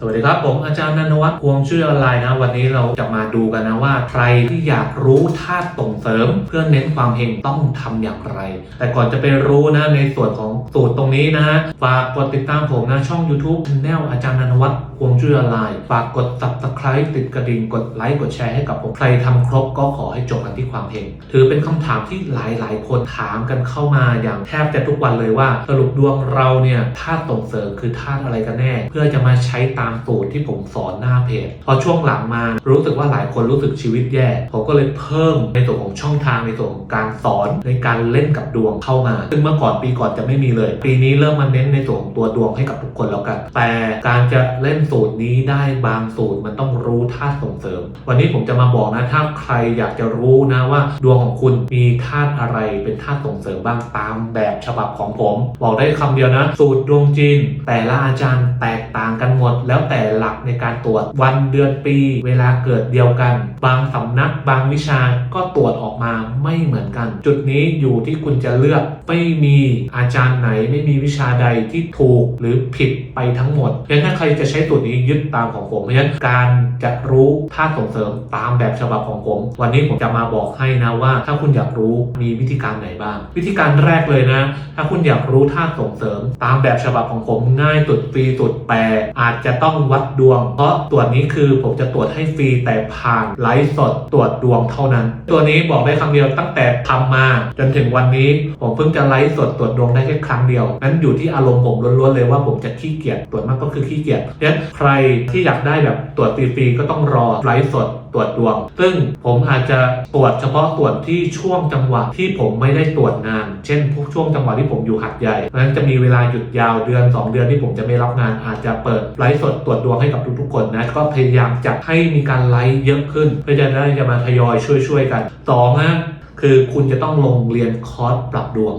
สวัสดีครับ ผมอาจารย์นันวัฒน์พวงชื่อออนไลน์นะ วันนี้เราจะมาดูกันนะว่า ใครที่อยากรู้ธาตุส่งเสริม เพื่อเน้นความเฮงต้องทำอย่างไร แต่ก่อนจะไปรู้นะในส่วนของสูตรตรงนี้นะ ฝากกดติดตามผมนะ ช่อง YouTube แนลอาจารย์นันวัฒน์พวงชื่อออนไลน์ฝากกด subscribe ติดกระดิ่งกดไลค์กดแชร์ให้กับผมใครทำครบก็ขอให้จบกันที่ความเฮงถือเป็นคำถามที่หลายๆ คนถามกันเข้ามาอย่างแทบจะทุกวันเลยว่าสรุปดวงเราเนี่ยธาตุส่งเสริมคือธาตุอะไรกันแน่ เพื่อจะมาใช้ตามสูตรที่ผมสอนหน้าเพจพอช่วงหลังมารู้สึกว่าหลายคนรู้สึกชีวิตแย่ผมก็เลยเพิ่มในส่วนของช่องทางในส่วนของการสอนในการเล่นกับดวงเข้ามา ซึ่งเมื่อก่อนปีก่อนจะไม่มีเลย ปีนี้เริ่มมาเน้นในส่วนของตัวดวงให้กับทุกคนแล้วกัน แต่การจะเล่นสูตรนี้ได้บางสูตรมันต้องรู้ธาตุส่งเสริม วันนี้ผมจะมาบอกนะถ้าใครอยากจะรู้นะว่าดวงของคุณมีธาตุอะไรเป็นธาตุส่งเสริมบ้างตามแบบฉบับของผม บอกได้คำเดียวนะ สูตรดวงจีนแต่ละอาจารย์แตกต่างกันหมดแล้วแล้วแต่หลักในการตรวจวันเดือนปี เวลาเกิดเดียวกัน บางสำนักบางวิชาก็ตรวจออกมาไม่เหมือนกัน จุดนี้อยู่ที่คุณจะเลือกไม่มีอาจารย์ไหนไม่มีวิชาใดที่ถูกหรือผิดไปทั้งหมดเพราะฉะนั้นถ้าใครจะใช้สูตรนี้ยึดตามของผมเพราะฉะนั้นการจะรู้ธาส่งเสริมตามแบบฉบับของผม วันนี้ผมจะมาบอกให้นะว่า ถ้าคุณอยากรู้มีวิธีการไหนบ้าง วิธีการแรกเลยนะ ถ้าคุณอยากรู้ธาส่งเสริม ตามแบบฉบับของผมง่ายสุดฟรีสุดแต่อาจจะต้ององวัดดวง เพราะตัวนี้คือผมจะตรวจให้ฟรีแต่ผ่านไลฟ์สดตรวจดวงเท่านั้น ตัวนี้บอกได้คำเดียวตั้งแต่ทำมา จนถึงวันนี้ผมเพิ่งจะไลฟ์สดตรวจดวงได้แค่ครั้งเดียว นั้นอยู่ที่อารมณ์ผมล้วนๆเลยว่าผมจะขี้เกียจตรวจมากก็คือขี้เกียจดังนั้นใครที่อยากได้แบบตรวจฟรีๆก็ต้องรอไลฟ์สด รวจดวง ซึ่งผมอาจจะตรวจเฉพาะตรวจที่ช่วงจังหวะที่ผมไม่ได้ตรวจงาน เช่นพวกช่วงจังหวะที่ผมอยู่หัดใหญ่เพราะฉะนั้นจะมีเวลาหยุดยาวเดือน 2 เดือนที่ผมจะไม่รับงาน อาจจะเปิดไลฟ์สดตรวจดวงให้กับทุกๆคนนะก็พยายามจัดให้มีการไลฟ์เยอะขึ้น เพื่อจะได้จะมาทยอยช่วยๆกัน2องนะ คือคุณจะต้องลงเรียนคอร์สปรับดวง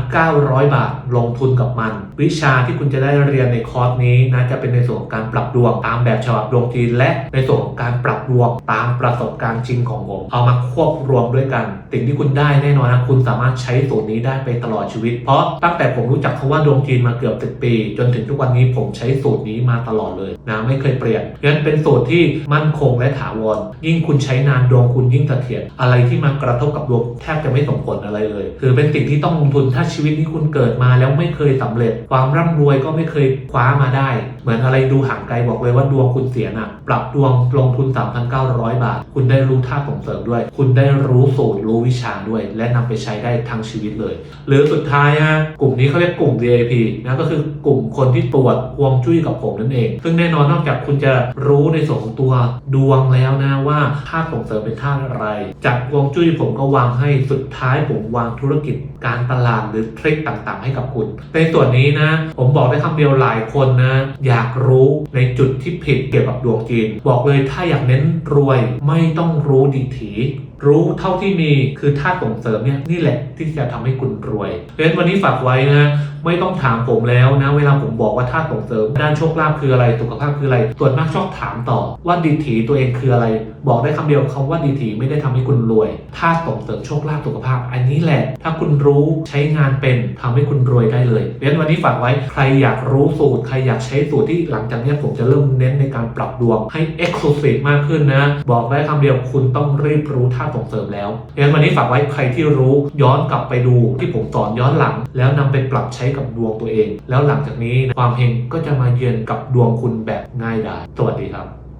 3,900 บาท ลงทุนกับมัน วิชาที่คุณจะได้เรียนในคอร์สนี้นะจะเป็นในส่วนของการปรับดวงตามแบบฉบับดวงจีนและในส่วนของการปรับดวงตามประสบการณ์จริงของผม เอามาควบรวมด้วยกัน สิ่งที่คุณได้แน่นอนนะคุณสามารถใช้สูตรนี้ได้ไปตลอดชีวิต เพราะตั้งแต่ผมรู้จักคาว่าดวงจีนมาเกือบสิปี จนถึงทุกวันนี้ผมใช้สูตรนี้มาตลอดเลยนะไม่เคยเปลี่ยนงั้นเป็นสูตรที่มั่นคงและถาวรยิ่งคุณใช้นานดวงคุณยิ่งเสถียรอะไรที่มากระทบกับดวงแทบจะไม่ส่งผลอะไรเลย คือเป็นสิ่งที่ต้องลงทุนถ้าชีวิตนี้คุณเกิดมาแล้วไม่เคยสำเร็จ ความร่ำรวยก็ไม่เคยคว้ามาได้เหมือนอะไรดูห่างไกลบอกเลยว่าดวงคุณเสียหนักปรับดวงลงทุน 3,900 บาท คุณได้รู้ท่าส่งเสริมด้วย คุณได้รู้สูตรรู้วิชาด้วย และนำไปใช้ได้ทั้งชีวิตเลย หรือสุดท้ายฮะกลุ่มนี้เขาเรียกกลุ่ม VIP นะก็คือกลุ่มคนที่ตรวจฮวงจุ้ยกับผมนั่นเอง ซึ่งแน่นอนนอกจากคุณจะรู้ในส่วนของตัวดวงแล้วนะว่าธาส่งเสริมเป็นธาอะไรจากฮวงจุ้ยผมก็วางให้สุดท้ายผมวางธุรกิจการตลาดหรือทริคต่างๆ ให้กับคุณ ในส่วนนี้นะ ผมบอกได้คำเดียวหลายคนนะอยาากรู้ในจุดที่ผิดเกี่ยวกับดวงจีน บอกเลยถ้าอยากเน้นรวยไม่ต้องรู้ดีถี รู้เท่าที่มีคือธาตุส่งเสริมเนี่ยนี่แหละที่จะทำให้คุณรวยเพราะฉะนั้นวันนี้ฝากไว้นะไม่ต้องถามผมแล้วนะ เวลาผมบอกว่าธาตุส่งเสริม ด้านโชคลาภคืออะไรสุขภาพคืออะไรส่วนมากชอบถามต่อว่าดีถีตัวเองคืออะไร บอกได้คำเดียวคำว่าดีถีไม่ได้ทำให้คุณรวยธาตุส่งเสริมโชคลาภสุขภาพ อันนี้แหละ ถ้าคุณรู้ใช้งานเป็นทำให้คุณรวยได้เลยเพราะฉะนั้นวันนี้ฝากไว้ใครอยากรู้สูตรใครอยากใช้สูตรที่หลังจากนี้ผมจะเริ่มเน้นในการปรับดวงให้ Exclusive มากขึ้นนะ บอกได้คำเดียวคุณต้องรีบรู้ธาตส่งเสริมแล้วเพราะฉะนั้นวันนี้ฝากไว้ใครที่รู้ย้อนกลับไปดูที่ผมสอนย้อนหลัง แล้วนำไปปรับใช้กับดวงตัวเอง แล้วหลังจากนี้ความเฮงก็จะมาเยือนกับดวงคุณแบบง่ายดายสวัสดีครับ